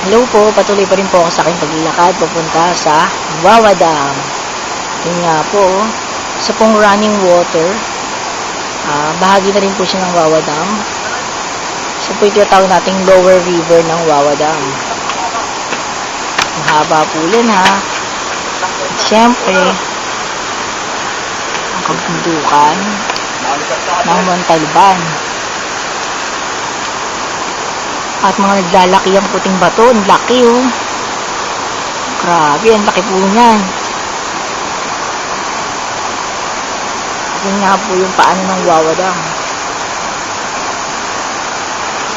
Hello po, patuloy pa rin po ako sa aking paglilakad papunta sa Wawa Dam. Yun nga po, sa pong running water, ah, bahagi na rin po siya ng Wawa Dam. So po ito tawag nating lower river ng Wawa Dam. Mahaba po yan ha. At syempre, ang kabundukan ng Montalban. At mga naglalaki ang puting bato. Ang laki oh. Grabe, ang laki po niyan. Yun nga po yung paano ng wawadang.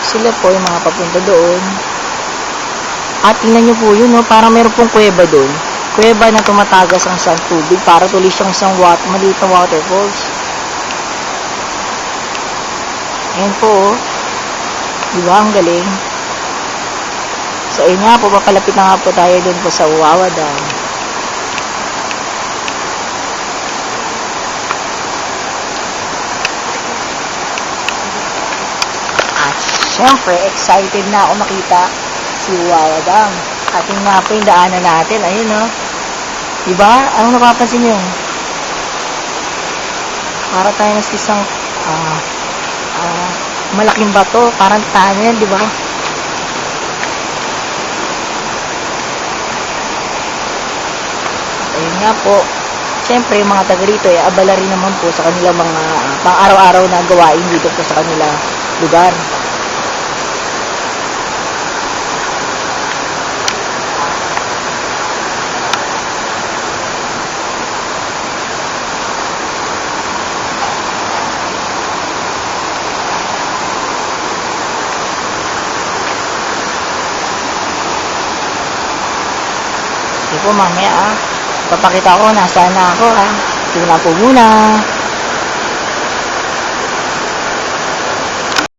Sila po yung mga papunta doon. At tingnan nyo po yun, no? parang meron pong kuweba doon. Kuweba na tumatagas ang isang tubig para tuloy siyang isang wat maliit na waterfalls. Ayan po, oh. Di ba? Ang galing. So, ayun nga po, papalapit na nga po tayo dun po sa Wawa Dam. At syempre, excited na ako makita si Wawa Dam. At nga po yung daanan natin. Ayun, no? Di ba? Anong napapansin nyo? Para tayo sa isang ah, ah, malaking bato. Parang tanan, di ba? Ayun nga po. Siyempre, yung mga taga rito, eh, abala rin naman po sa kanilang mga ah, pang-araw-araw na gawain dito po sa kanila lugar. Po, mamaya ah. Papakita ko, nasaan na ako ah. Sige na po muna.